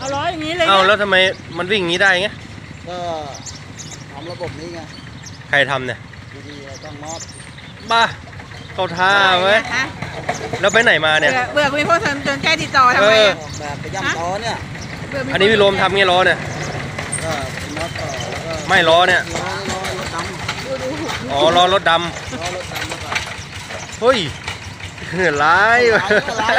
เอาล้ออย่างนี้เลยเอ้านะแล้วทำไมมันวิ่งอย่างนี้ได้ไงก็ทำระบบนี้ไงใครทำเนี่ยดีๆต้องมอบบ้าเข้าท่าไว้ยฮะแล้วไปไหนมาเนี่ย เบื่อเบื่อคุยพวกเธอจนใกล้ติดต่อทำไมเอออะออกแบบไปย่ำล้อเนี่ยเบื่ออันนี้พี่โรมทำไงล้อเนี่ยก็เป็นน็อตต่อแล้วก็ไม่ล้อเนี่ยล้อล้อรถดำดูดูหุบอ๋อล้อรถดล้อรถดำแล้วก็ำเฮ้ยร้ายว่ะร้าย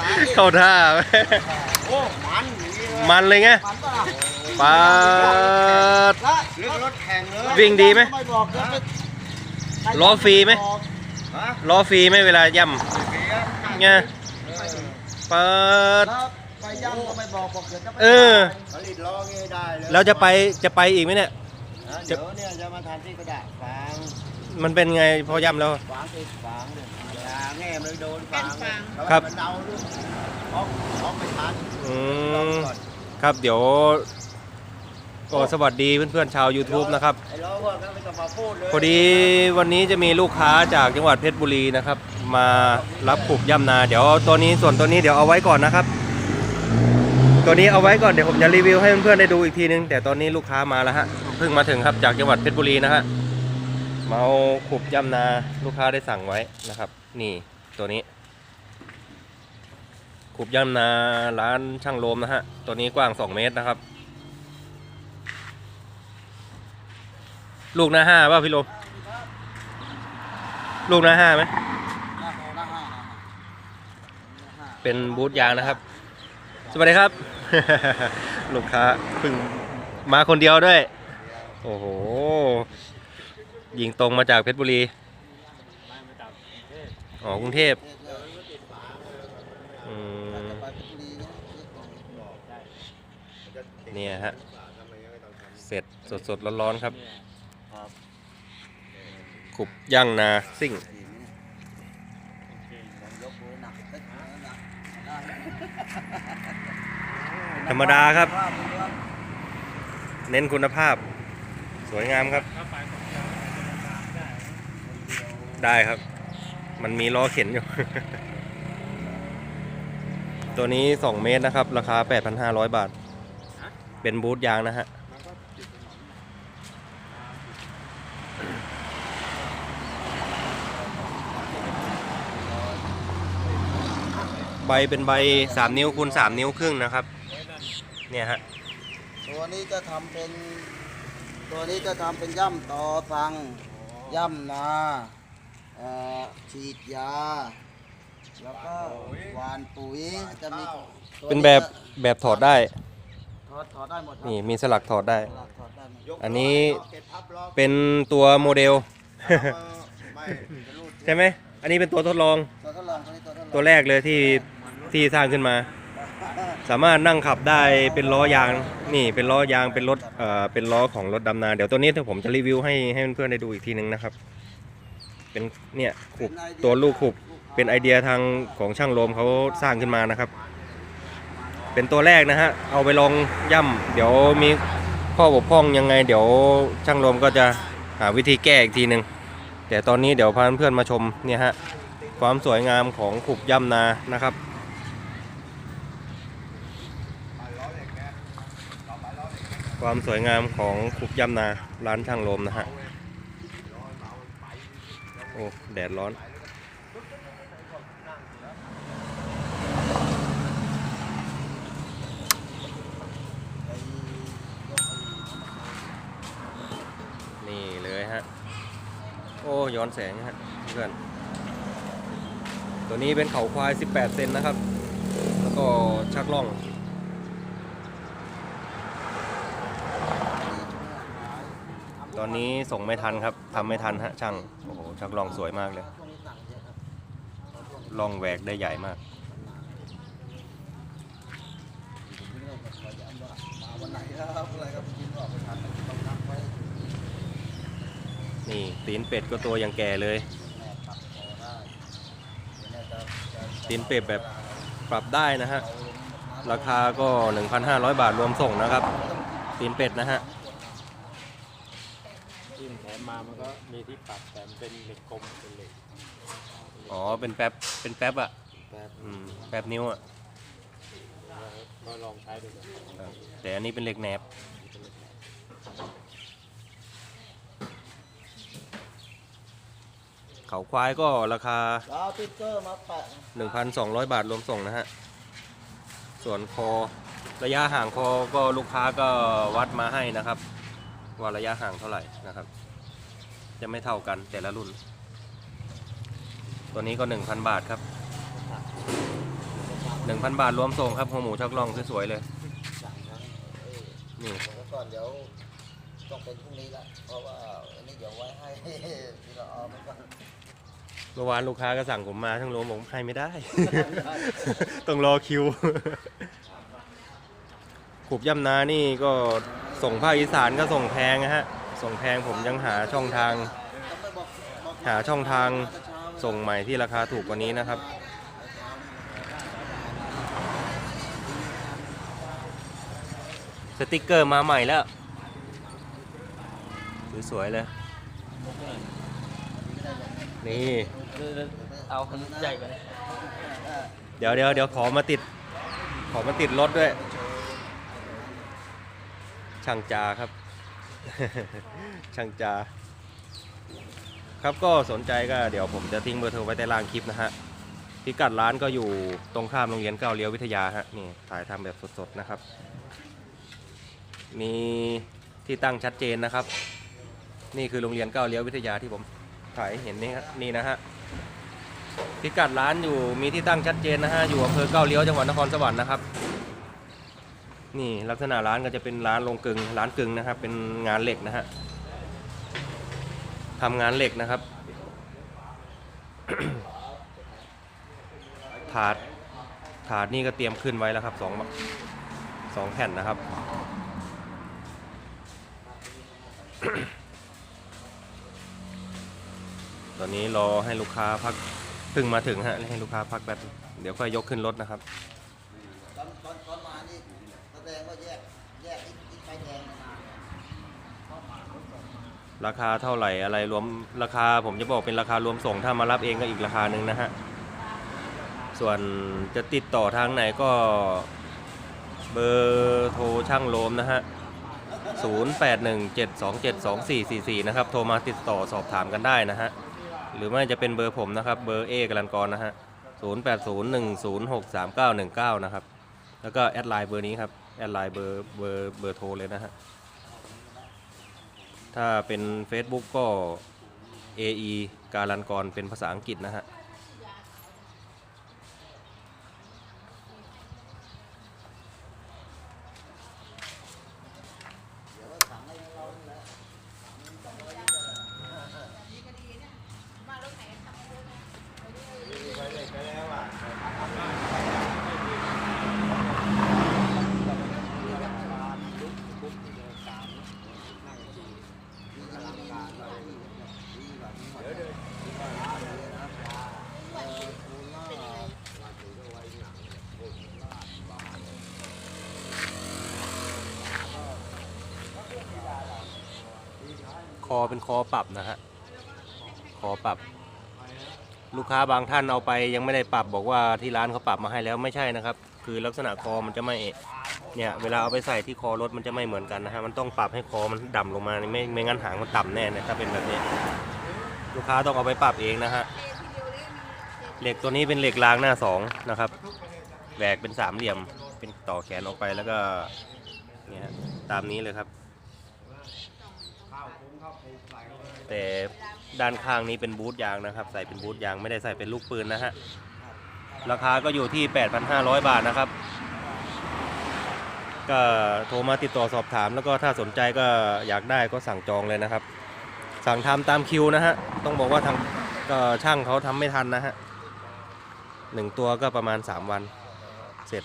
ร้าย เข้าท่าไว้ยโอ้มันอย่างนี้เลยมันเลยไงมันปะล่ะปาด แล้วเรื่องรถแข่งเลยวิ่งดีไหม ไม่บอกแล้วไปล้อฟรีไหมฮะล้อฟรีไหมเวลาย่ำฟรีครับไงเปิด แล้วไปย่ำก็ไม่บอกบอกเดี๋ยวจะไปเออ ผลิตล้องี้ได้เลยแล้วจะไปจะไปอีกไหมเนี่ย นะเดี๋ยวเนี่ยจะมาทำที่กระดาษฟางมันเป็นไงพอย่ำแล้ว ฟางติดฟางเนี่ยยา แง่มเลยโดนฟางครับมันเดาลูกออกออกไม่ทันอืลองมก่อนครับเดี๋ยวก็สวัสดีเพื่อนๆชาว YouTube นะครับ ไอ้ล้อว่าก็ไม่ต้องมาพูดเลยพอดีวันนี้จะมีลูกค้าจากจังหวัดเพชรบุรีนะครับ มารับผูกย่ำนา เดี๋ยวตัวนี้ส่วนตัวนี้เดี๋ยวเอาไว้ก่อนนะครับ ตัวนี้เอาไว้ก่อนเดี๋ยวผมจะรีวิวให้เพื่อนๆได้ดูอีกทีนึง แต่ตอนนี้ลูกค้ามาแล้วฮะเพิ่งมาถึงครับจากจังหวัดเพชรบุรีนะฮะมาเอาผูกย่ำนาลูกค้าได้สั่งไว้นะครับ นี่ตัวนี้ผูกย่ำนาร้านช่างโลมนะฮะ ตัวนี้กว้าง 2 เมตรนะครับ ลูกหน้าห้าป่ะพี่โลม ลูกหน้าห้าไหม เป็นบูธยางนะครับ สวัสดีครับ ลูกค้าเพิ่งมาคนเดียวด้วย โอ้โห ยิงตรงมาจากเพชรบุรี อ๋อกรุงเทพอืมเนี่ยฮะ เสร็จสดๆร้อนๆครับขุบย่างนาซิ่ง ธรรมดาครับ เน้นคุณภาพ สวยงามครับ ได้ครับ มันมีล้อเข็นอยู่ ตัวนี้ 2 เมตรนะครับ ราคา 8,500 บาท เป็นบูทยางนะฮะใบเป็นใบ 3 นิ้วคูณ3นิ้วครึ่งนะครับ เนี่ยฮะ ตัวนี้จะทำเป็น ตัวนี้จะทำเป็นย่ำต่อฟัง ย่ำนา เอ่อฉีดยา แล้วก็หวานปุ๋ยจะมีตัวเป็นแบบแบบถอดได้ ถอดถอดได้หมดครับนี่มีสลักถอดได้ถอดถอดได้หมดอันนี้เป็นตัวโมเดล ใช่ไหม อันนี้เป็นตัวทดลองตัวทดลองตัวนี้ตัวทดลองตัวแรกเลยที่ที่สร้างขึ้นมา สามารถนั่งขับได้เป็นล้อยาง นี่เป็นล้อยางเป็นรถเอ่อเป็นล้อของรถดำนา เดี๋ยวตัวนี้เดี๋ยวผมจะรีวิวให้ให้เพื่อนๆได้ดูอีกทีนึงนะครับ เป็นเนี่ยขุบตัวลูกขุบเป็นไอเดียทางของช่างโรมเขาสร้างขึ้นมานะครับ เป็นตัวแรกนะฮะเอาไปลองย่ำเดี๋ยวมีข้อบกพร่องยังไง เดี๋ยวช่างโรมก็จะหาวิธีแก้อีกทีหนึ่งแต่ตอนนี้เดี๋ยวพาเพื่อนมาชมเนี่ยฮะความสวยงามของขุบย่ำนานะครับความสวยงามของขุบย่ำนาร้านช่างโรมนะฮะ โอ้แดดร้อน นี่เลยฮะ โอ้ย้อนแสงฮะเพื่อน ตัวนี้เป็นเขาควาย 18 เซนนะครับ แล้วก็ชักล่องตอนนี้ส่งไม่ทันครับทำไม่ทันฮะช่างโอ้โห ชักลองสวยมากเลยลองแหวกได้ใหญ่มาก นี่ตีนเป็ดก็ตัวยังแก่เลย ตีนเป็ดแบบปรับได้นะฮะ ราคาก็ 1,500 บาทรวมส่งนะครับ ตีนเป็ดนะฮะ ที่มันแถมมามันก็มีที่ปรับแต่มันเป็นเหล็กกลมเป็นเหล็กอ๋อเป็นแป๊บเป็นแป๊บอะแบบอืมแป๊บนิ้วอะถก็ลองใช้ดูก่อนครับแต่อันนี้เป็นเหล็กแหนบเขาควายก็ราคาดาวติ๊กเกอร์มาแปะ1,200 บาทรวมส่งนะฮะ ส่วนคอระยะห่างคอก็ลูกค้าก็วัดมาให้นะครับ ว่าระยะห่างเท่าไหร่นะครับ จะไม่เท่ากันแต่ละรุ่น ตัวนี้ก็ 1,000 บาทครับ 1,000 บาทรวมส่งครับหัวหมูชักล่องสวยๆเลยนี่แล้วก่อนเดี๋ยวต้องเป็นพรุ่งนี้ละเพราะว่าอันนี้เดี๋ยวไว้ให้ที่เราเอาไปก่อนเมื่อวานลูกค้าก็สั่งผมมาทั้งรวมผมให้ไม่ได้ ต้องรอคิวขุบย่ำนานี่ก็ ส่งภาคอีสานก็ส่งแพงนะฮะ ส่งแพงผมยังหาช่องทางต้องไม่บอกบอกหาช่องทางเช้าส่งใหม่ที่ราคาถูกกว่านี้นะครับ สติกเกอร์มาใหม่แล้ว สวยๆเลย นี่ เอาคันใหญ่ไปเลยเดี๋ยวเดี๋ยวเดี๋ยวขอมาติด ขอมาติดรถด้วย ช่างจาครับ ช่างจา ครับก็สนใจก็เดี๋ยวผมจะทิ้งเบอร์โทรไว้ใต้ล่างคลิปนะฮะพิกัดร้านก็อยู่ตรงข้ามโรงเรียนเก้าเลี้ยววิทยาฮะนี่ถ่ายทำแบบสดๆนะครับ มีที่ตั้งชัดเจนนะครับ นี่คือโรงเรียนเก้าเลี้ยววิทยาที่ผมถ่ายเห็นนี่นี่นะฮะพิกัดร้านอยู่มีที่ตั้งชัดเจนนะฮะอยู่อำเภอเก้าเลี้ยวจังหวัดนครสวรรค์นะครับ นี่ลักษณะร้านก็จะเป็นร้านโรงกลึงร้านกึงนะครับ เป็นงานเหล็กนะฮะทำงานเหล็กนะครับ ถาดถาดนี่ก็เตรียมขึ้นไว้แล้วครับสองสองแผ่นนะครับ ตอนนี้รอให้ลูกค้าพักเพิ่งมาถึงฮะให้ลูกค้าพักแป๊บเดี๋ยวค่อยยกขึ้นรถนะครับ ตอนตอนตอนมานี่แส ดงว่าแยกแยกอีกอีกไฟแดงมาราคาเท่าไหร่อะไรรวมราคาผมจะบอกเป็นราคารวมส่งถ้ามารับเองก็อีกราคาหนึ่งนะฮะ ส่วนจะติดต่อทางไหนก็เบอร์โทรช่างโลมนะฮะ 0817272444 นะครับ โทรมาติดต่อสอบถามกันได้นะฮะ หรือไม่จะเป็นเบอร์ผมนะครับ เบอร์เอกลันกรนะฮะ 0801063919 นะครับ แล้วก็แอดไลน์เบอร์นี้ครับ แอดไลน์เบอร์เบอร์เบอร์โทรเลยนะฮะ ถ้าเป็น Facebook ก็ AE การันกรเป็นภาษาอังกฤษนะฮะ อเป็นคอปรับนะฮะคอปรับ ลูกค้าบางท่านเอาไปยังไม่ได้ปรับบอกว่าที่ร้านเขาปรับมาให้แล้วไม่ใช่นะครับ คือลักษณะคอมันจะไม่เนี่ยเวลาเอาไปใส่ที่คอรถมันจะไม่เหมือนกันนะฮะมันต้องปรับให้คอมันดำลงมานี่ไม่ไม่งั้นหางมันต่ำแน่นะถ้าเป็นแบบนี้ ลูกค้าต้องเอาไปปรับเองนะฮะเหล็กตัวนี้เป็นเหล็กรางหน้าสองนะครับแหวกเป็นสามเหลี่ยมเป็นต่อแขนออกไปแล้วก็เนี่ยตามนี้เลยครับ แต่ด้านข้างนี้เป็นบูทยางนะครับ ใส่เป็นบูทยางไม่ได้ใส่เป็นลูกปืนนะฮะ ราคาก็อยู่ที่ 8,500 บาทนะครับ ก็โทรมาติดต่อสอบถาม แล้วก็ถ้าสนใจก็อยากได้ก็สั่งจองเลยนะครับ สั่งทำตามคิวนะฮะ ต้องบอกว่าทางก็ช่างเขาทำไม่ทันนะฮะหนึ่งตัวก็ประมาณ 3 วันเสร็จ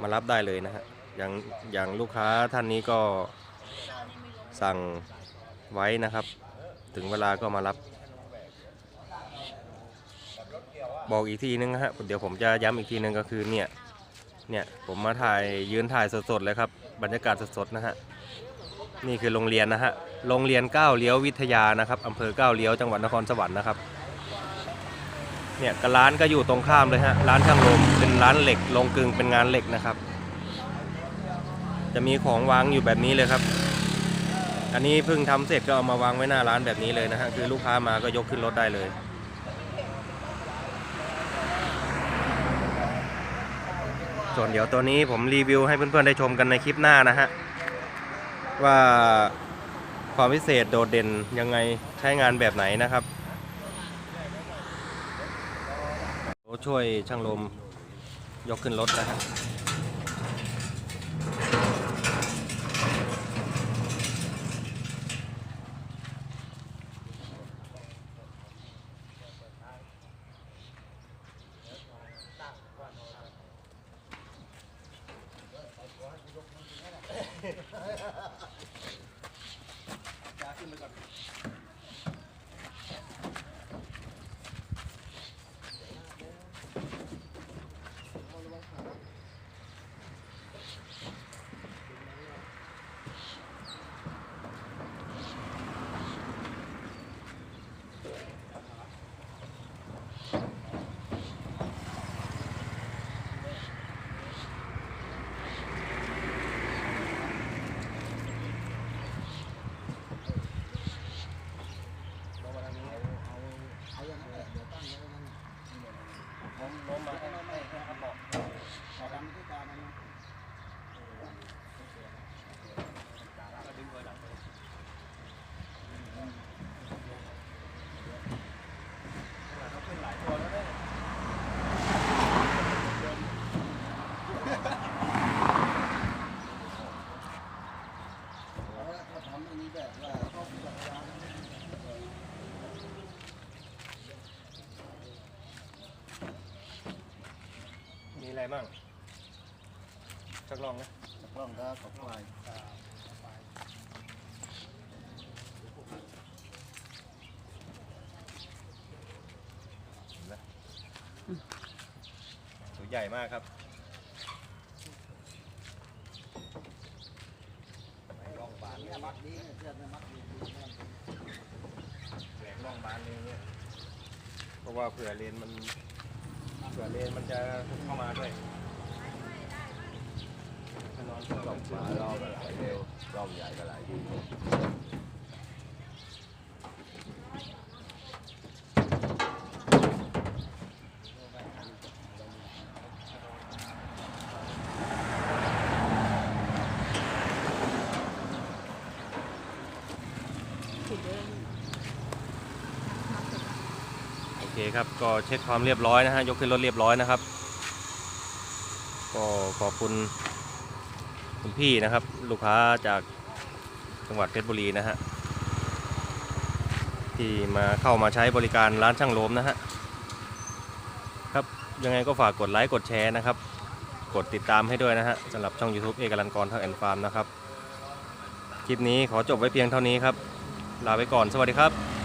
มารับได้เลยนะฮะอย่างอย่างลูกค้าท่านนี้ก็สั่ง ไว้นะครับ ถึงเวลาก็มารับ บอกอีกทีนึงนะฮะเดี๋ยวผมจะย้ำอีกทีนึงก็คือเนี่ยเนี่ยผมมาถ่ายยืนถ่ายสดๆเลยครับ บรรยากาศสดๆนะฮะนี่คือโรงเรียนนะฮะโรงเรียนก้าวเลี้ยววิทยานะครับอำเภอก้าวเลี้ยวจังหวัดนครสวรรค์นะครับเนี่ยกร้านก็อยู่ตรงข้ามเลยฮะร้านช่างลมเป็นร้านเหล็กลงกึงเป็นงานเหล็กนะครับ จะมีของวางอยู่แบบนี้เลยครับ อันนี้เพิ่งทำเสร็จก็เอามาวางไว้หน้าร้านแบบนี้เลยนะฮะคือลูกค้ามาก็ยกขึ้นรถได้เลยส่วนเดี๋ยวตัวนี้ผมรีวิวให้เพื่อนๆได้ชมกันในคลิปหน้านะฮะว่าความพิเศษโดดเด่นยังไงใช้งานแบบไหนนะครับช่วยช่างลมยกขึ้นรถนะฮะเอาอย่างนั้นแหละเดี๋ยวตั้งไว้อย่างนั้นน่ะล้มล้มมาให้ให้ให้เขาบอกเอาดำที่ตามันนะ เอาละเขาทำอันนี้แบบว่าเขาจัดการ มี อะไรบ้างชักลองนะกล้องก็กับไฟตัวใหญ่มากครับร่องบานเนี่ยมัดดีเนี่ยเชือกเนี่ยมัดดีดีเนี่ยแหลกร่องบานเลยเนี่ยเพราะว่าเผื่อเลนมัน เผื่อเลนมันจะเข้ามาด้วยนอนร่องบานร่องอะไรเร็วรอบใหญ่ก็หลายดี คครับก็เช็คความเรียบร้อยนะฮะยกขึ้นรถเรียบร้อยนะครับ ก็ขอบคุณคุณพี่นะครับ ลูกค้าจากจังหวัดเพชรบุรีนะฮะที่มาเข้ามาใช้บริการร้านช่างโลมนะฮะครับยังไงก็ฝากกดไลค์กดแชร์นะครับ กดติดตามให้ด้วยนะฮะสำหรับช่อง YouTube เอกลันกรท่าแอนฟาร์มนะครับ คลิปนี้ขอจบไว้เพียงเท่านี้ครับ ลาไปก่อนสวัสดีครับ